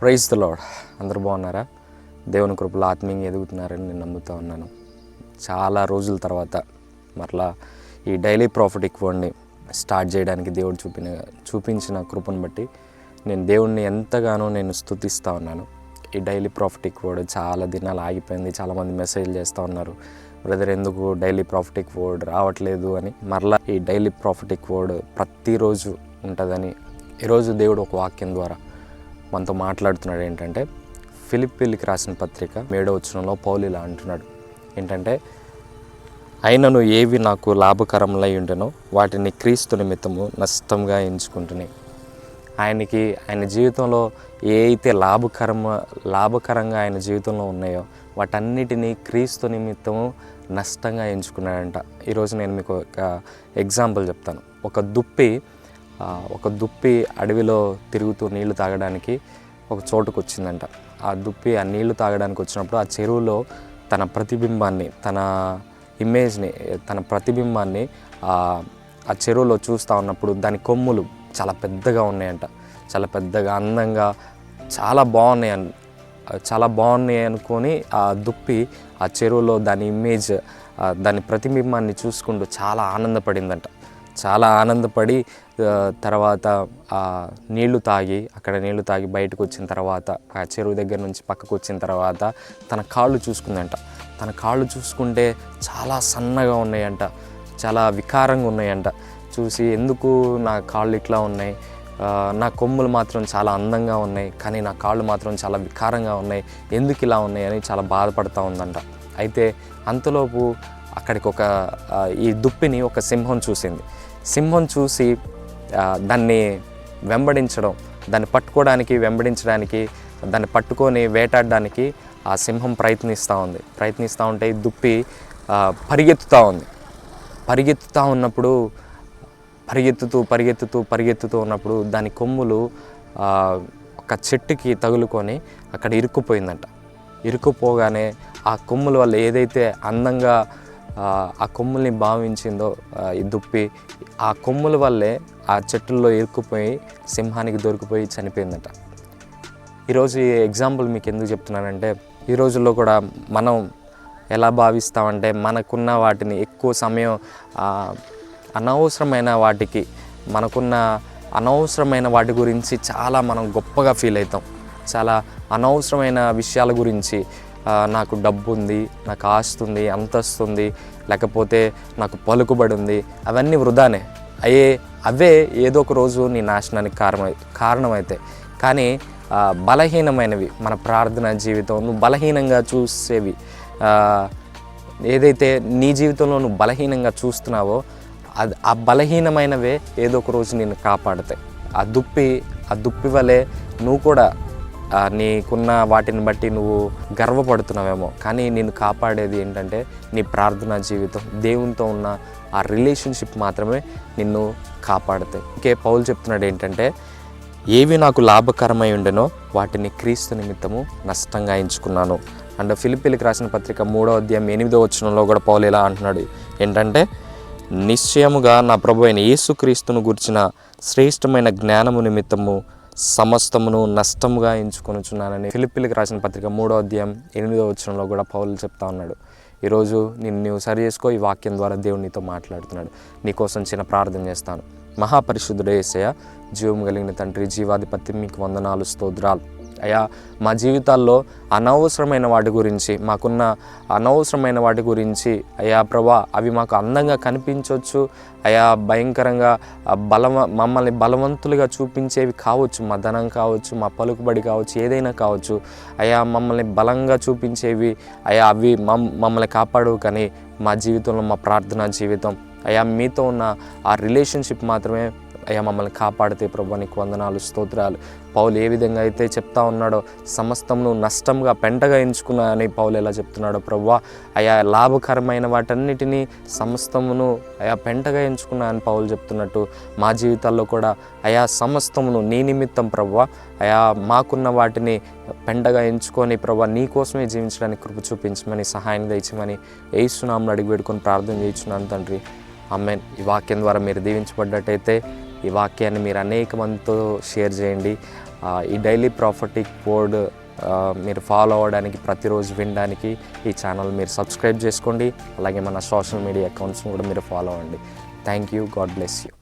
Praise the lord అందరూ బాగున్నారా? దేవుని కృపలు ఆత్మీయంగా ఎదుగుతున్నారని నేను నమ్ముతా ఉన్నాను. చాలా రోజుల తర్వాత మరలా ఈ డైలీ ప్రాఫిట్ వర్డ్ని స్టార్ట్ చేయడానికి దేవుడు చూపిన చూపించిన కృపను బట్టి నేను దేవుణ్ణి ఎంతగానో నేను స్తుతిస్తూ ఉన్నాను. ఈ డైలీ ప్రాఫిట్ వర్డ్ చాలా దినాలు ఆగిపోయింది. చాలామంది మెసేజ్ చేస్తూ ఉన్నారు. బ్రదర్ ఎందుకు డైలీ ప్రాఫిట్ వర్డ్ రావట్లేదు? అని మరలా ఈ డైలీ ప్రాఫిట్ వర్డ్ ప్రతిరోజు ఉంటుందని ఈరోజు దేవుడు ఒక వాక్యం ద్వారా మనతో మాట్లాడుతున్నాడు ఏంటంటే ఫిలిప్పీలకి రాసిన పత్రిక మేడో వచ్చనంలో పౌలు ఇలా అంటున్నాడు. ఏంటంటే అయినను ఏవి నాకు లాభకరములై ఉండెనో వాటిని క్రీస్తు నిమిత్తము నష్టంగా ఎంచుకుంటున్నాయి ఆయనకి ఆయన జీవితంలో ఏ అయితే లాభకరమ లాభకరంగా ఆయన జీవితంలో ఉన్నాయో వాటన్నిటినీ క్రీస్తు నిమిత్తము నష్టంగా ఎంచుకున్నాడంట. ఈరోజు నేను మీకు ఒక ఎగ్జాంపుల్ చెప్తాను. ఒక దుప్పి ఒక దుప్పి అడవిలో తిరుగుతూ నీళ్ళు తాగడానికి ఒక చోటుకు వచ్చిందంట ఆ దుప్పి ఆ నీళ్ళు తాగడానికి వచ్చినప్పుడు ఆ చెరువులో తన ప్రతిబింబాన్ని తన ఇమేజ్ని తన ప్రతిబింబాన్ని ఆ చెరువులో చూస్తూ ఉన్నప్పుడు దాని కొమ్ములు చాలా పెద్దగా ఉన్నాయంట. చాలా పెద్దగా అందంగా చాలా బాగున్నాయి చాలా బాగున్నాయి అనుకొని ఆ దుప్పి ఆ చెరువులో దాని ఇమేజ్ దాని ప్రతిబింబాన్ని చూసుకుంటూ చాలా ఆనందపడిందంట. చాలా ఆనందపడి తర్వాత ఆ నీళ్ళు తాగి అక్కడ నీళ్ళు తాగి బయటకు వచ్చిన తర్వాత ఆ చెరువు దగ్గర నుంచి పక్కకు వచ్చిన తర్వాత తన కాళ్ళు చూసుకుందంట. తన కాళ్ళు చూసుకుంటే చాలా సన్నగా ఉన్నాయంట చాలా వికారంగా ఉన్నాయంట. చూసి ఎందుకు నా కాళ్ళు ఇట్లా ఉన్నాయి? నా కొమ్ములు మాత్రం చాలా అందంగా ఉన్నాయి కానీ నా కాళ్ళు మాత్రం చాలా వికారంగా ఉన్నాయి ఎందుకు ఇలా ఉన్నాయి అని చాలా బాధపడుతూ ఉందంట. అయితే అంతలోపు అక్కడికి ఒక ఈ దుప్పిని ఒక సింహం చూసింది. సింహం చూసి దాన్ని వెంబడించడం దాన్ని పట్టుకోవడానికి వెంబడించడానికి దాన్ని పట్టుకొని వేటాడడానికి ఆ సింహం ప్రయత్నిస్తూ ఉంది. ప్రయత్నిస్తూ ఉంటే దుప్పి పరిగెత్తుతూ ఉంది. పరిగెత్తుతూ ఉన్నప్పుడు పరిగెత్తుతూ పరిగెత్తుతూ పరిగెత్తుతూ ఉన్నప్పుడు దాని కొమ్ములు ఒక చెట్టుకి తగులుకొని అక్కడ ఇరుక్కుపోయిందంట. ఇరుక్కుపోగానే ఆ కొమ్ముల వల్ల ఏదైతే అందంగా ఆ, కొమ్ముల్ని భావించిందో ఈ దుప్పి ఆ కొమ్ముల వల్లే ఆ చెట్టుల్లో ఇరుక్కుపోయి సింహానికి దొరికిపోయి చనిపోయిందట. ఈరోజు ఈ ఎగ్జాంపుల్ మీకు ఎందుకు చెప్తున్నానంటే ఈ రోజుల్లో కూడా మనం ఎలా భావిస్తామంటే మనకున్న వాటిని ఎక్కువ సమయం అనవసరమైన వాటికి మనకున్న అనవసరమైన వాటి గురించి చాలా మనం గొప్పగా ఫీల్ అవుతాం. చాలా అనవసరమైన విషయాల గురించి నాకు డబ్బు ఉంది నాకు ఆస్తుంది అంతస్తుంది అంతస్తు ఉంది లేకపోతే నాకు పలుకుబడి ఉంది అవన్నీ వృధానే. అయ్యే అవే ఏదో ఒక రోజు నీ నాశనానికి కారణమై కారణమైతే. కానీ బలహీనమైనవి మన ప్రార్థన జీవితం నువ్వు బలహీనంగా చూసేవి. ఏదైతే నీ జీవితంలో నువ్వు బలహీనంగా చూస్తున్నావో అది ఆ బలహీనమైనవే ఏదో ఒక రోజు నేను కాపాడతాయి. ఆ దుప్పి ఆ దుప్పి వలె నువ్వు కూడా నీకున్న వాటిని బట్టి నువ్వు గర్వపడుతున్నావేమో. కానీ నేను కాపాడేది ఏంటంటే నీ ప్రార్థనా జీవితం. దేవునితో ఉన్న ఆ రిలేషన్షిప్ మాత్రమే నిన్ను కాపాడుతాయి. ఇంకే పౌలు చెప్తున్నాడు ఏంటంటే ఏవి నాకు లాభకరమై ఉండెనో వాటిని క్రీస్తు నిమిత్తము నష్టంగా ఎంచుకున్నాను. అండ్ ఫిలిపిలికి రాసిన పత్రిక మూడో అధ్యాయం ఎనిమిదో వచనంలో కూడా పౌలు ఇలా అంటున్నాడు. ఏంటంటే నిశ్చయముగా నా ప్రభు అయిన యేసుక్రీస్తును గుర్చిన శ్రేష్టమైన జ్ఞానము నిమిత్తము సమస్తమును నష్టముగా ఎంచుకొనుచున్నానని ఫిలిపిల్కి రాసిన పత్రిక మూడో అధ్యాయం ఎనిమిదో వచ్చరంలో కూడా పౌలు చెప్తా ఉన్నాడు. ఈరోజు నిన్ను నువ్వు సరి చేసుకో ఈ వాక్యం ద్వారా దేవుడు నీతో మాట్లాడుతున్నాడు. నీకోసం చిన్న ప్రార్థన చేస్తాను. మహాపరిశుద్ధుడు ఏసయ జీవం కలిగిన తండ్రి జీవాధిపతి మీకు వందనాలు స్తోత్రాలు. అయా మా జీవితాల్లో అనవసరమైన వాటి గురించి మాకున్న అనవసరమైన వాటి గురించి అయా ప్రభా అవి మాకు అందంగా కనిపించవచ్చు అయా భయంకరంగా బలవ మమ్మల్ని బలవంతులుగా చూపించేవి కావచ్చు. మా ధనం కావచ్చు మా పలుకుబడి కావచ్చు ఏదైనా కావచ్చు. అయా మమ్మల్ని బలంగా చూపించేవి అయా అవి మమ్ మమ్మల్ని కాపాడవు కానీ మా జీవితంలో మా ప్రార్థనా జీవితం. అయా మీతో ఉన్న ఆ రిలేషన్షిప్ మాత్రమే అయ్యా మమ్మల్ని కాపాడితే ప్రభు నీకు వందనాలు స్తోత్రాలు. పౌలు ఏ విధంగా అయితే చెప్తా ఉన్నాడో సమస్తమును నష్టంగా పెంటగా ఎంచుకున్నా అని పౌలు ఎలా చెప్తున్నాడో ప్రభు అయా లాభకరమైన వాటన్నిటినీ సమస్తమును అయా పెంటగా ఎంచుకున్నా అని పౌలు చెప్తున్నట్టు మా జీవితాల్లో కూడా అయా సమస్తమును నీ నిమిత్తం ప్రభు అయా మాకున్న వాటిని పెంటగా ఎంచుకొని ప్రభు నీ కోసమే జీవించడానికి కృప చూపించమని సహాయం దయచమని ఏసునామని అడిగి పెట్టుకొని ప్రార్థన చేయించున్నాను తండ్రి. అమ్మాయి ఈ వాక్యం ద్వారా మీరు దీవించబడ్డట్టయితే ఈ వాక్యాన్ని మీరు అనేక మందితో షేర్ చేయండి. ఈ డైలీ ప్రాఫిటిక్ బోర్డ్ మీరు ఫాలో అవ్వడానికి ప్రతిరోజు వినడానికి ఈ ఛానల్ మీరు సబ్స్క్రైబ్ చేసుకోండి. అలాగే మన సోషల్ మీడియా అకౌంట్స్ని కూడా మీరు ఫాలో అవ్వండి. Thank you. God bless you.